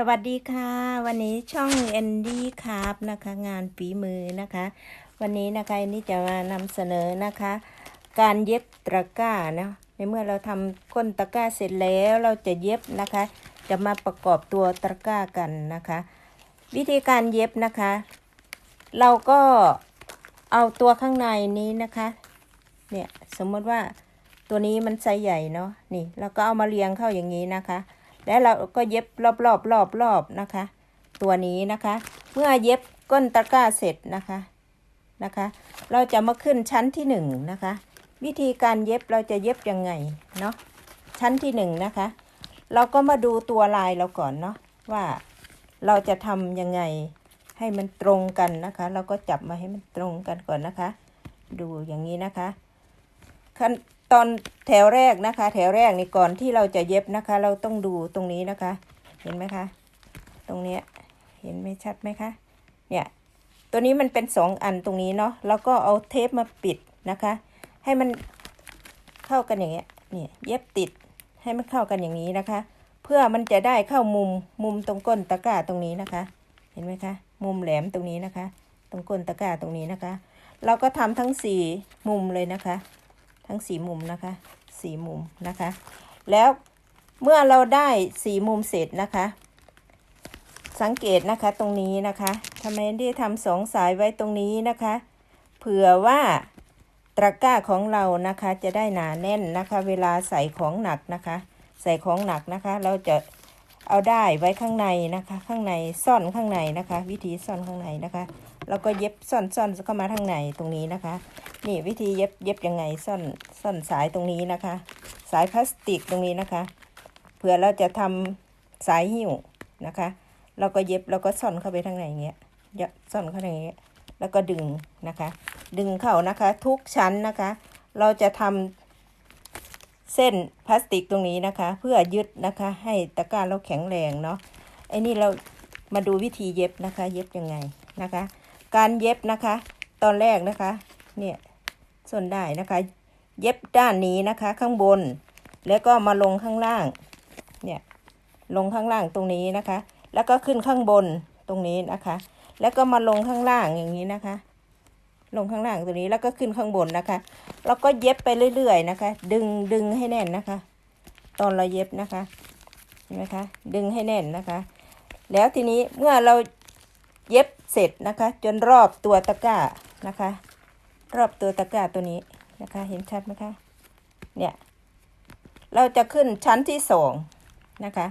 สวัสดีค่ะ วันนี้ช่องเอนดี้ครับนะคะ งานฝีมือนะคะ วันนี้นะคะเอนดี้จะมานำเสนอนะคะ การเย็บตะกร้านะในเมื่อเราทำก้นตะกร้าเสร็จแล้วเราจะเย็บนะคะ จะมาประกอบตัวตะกร้ากันนะคะ วิธีการเย็บนะคะ เราก็เอาตัวข้างในนี้นะคะเนี่ยสมมติว่าตัวนี้มันไซส์ใหญ่เนาะนี่เราก็เอามาเรียงเข้าอย่างนี้นะคะ แล้วเราก็เย็บรอบรอบรอบรอบนะคะ ตัวนี้นะคะ เมื่อเย็บก้นตะกร้าเสร็จนะคะนะคะ เราจะมาขึ้นชั้นที่หนึ่งนะคะ วิธีการเย็บเราจะเย็บยังไงเนาะชั้นที่หนึ่งนะคะ เราก็มาดูตัวลายเราก่อนเนาะว่าเราจะทำยังไงให้มันตรงกันนะคะ เราก็จับมาให้มันตรงกันก่อนนะคะ ดูอย่างนี้นะคะคัน ตอนแถวแรกนะคะ แถวแรกนี่ก่อนที่เราจะเย็บนะคะ เราต้องดูตรงนี้นะคะ เห็นไหมคะ ตรงเนี้ยเห็นไหมชัดไหมคะเนี่ยตัวนี้มันเป็นสองอันตรงนี้เนาะแล้วก็เอาเทปมาปิดนะคะ ให้มันเข้ากันอย่างเงี้ยเนี่ยเย็บติดให้มันเข้ากันอย่างนี้นะคะ เพื่อมันจะได้เข้ามุมมุมตรงก้นตะกร้าตรงนี้นะคะ เห็นไหมคะ มุมแหลมตรงนี้นะคะ ตรงก้นตะกร้าตรงนี้นะคะ เราก็ทำทั้งสี่มุมเลยนะคะ ทั้งสี่มุมนะคะสี่มุมนะคะ แล้วเมื่อเราได้สี่มุมเสร็จนะคะ สังเกตนะคะตรงนี้นะคะทำไมที่ทำสองสายไว้ตรงนี้นะคะ เผื่อว่าตะกร้าของเรานะคะจะได้หนาแน่นนะคะ เวลาใส่ของหนักนะคะ ใส่ของหนักนะคะ เราจะเอาได้ไว้ข้างในนะคะ ข้างในซ่อนข้างในนะคะ วิธีซ่อนข้างในนะคะ แล้วก็เย็บซ่อนซ่อนเข้ามาข้างในตรงนี้นะคะ นี่วิธีเย็บเย็บยังไงซ่อนซ่อนสายตรงนี้นะคะ สายพลาสติกตรงนี้นะคะ เผื่อเราจะทำสายหิ้วนะคะเราก็เย็บแล้วก็ซ่อนเข้าไปข้างในอย่างเงี้ยเยอะซ่อนเข้าไปอย่างเงี้ยแล้วก็ดึงนะคะ ดึงเข้านะคะ ทุกชั้นนะคะ เราจะทำเส้นพลาสติกตรงนี้นะคะ เพื่อยึดนะคะ ให้ตะกร้าเราแข็งแรงเนาะไอ้นี่เรามาดูวิธีเย็บนะคะ เย็บยังไงนะคะ การเย็บนะคะ ตอนแรกนะคะ เนี่ย ส่วนได้นะคะ เย็บด้านนี้นะคะ ข้างบน แล้วก็มาลงข้างล่าง เนี่ย ลงข้างล่างตรงนี้นะคะ แล้วก็ขึ้นข้างบนตรงนี้นะคะ แล้วก็มาลงข้างล่างอย่างนี้นะคะ ลงข้างล่างตรงนี้แล้วก็ขึ้นข้างบนนะคะ แล้วก็เย็บไปเรื่อยๆนะคะ ดึงดึงให้แน่นนะคะ ตอนเราเย็บนะคะเห็นไหมคะ ดึงให้แน่นนะคะ แล้วทีนี้เมื่อเราเย็บเสร็จนะคะ จนรอบตัวตะกร้านะคะ รอบตัวตะกร้าตัวนี้นะคะ เห็นชัดไหมคะ เนี่ย เราจะขึ้นชั้นที่สองนะคะ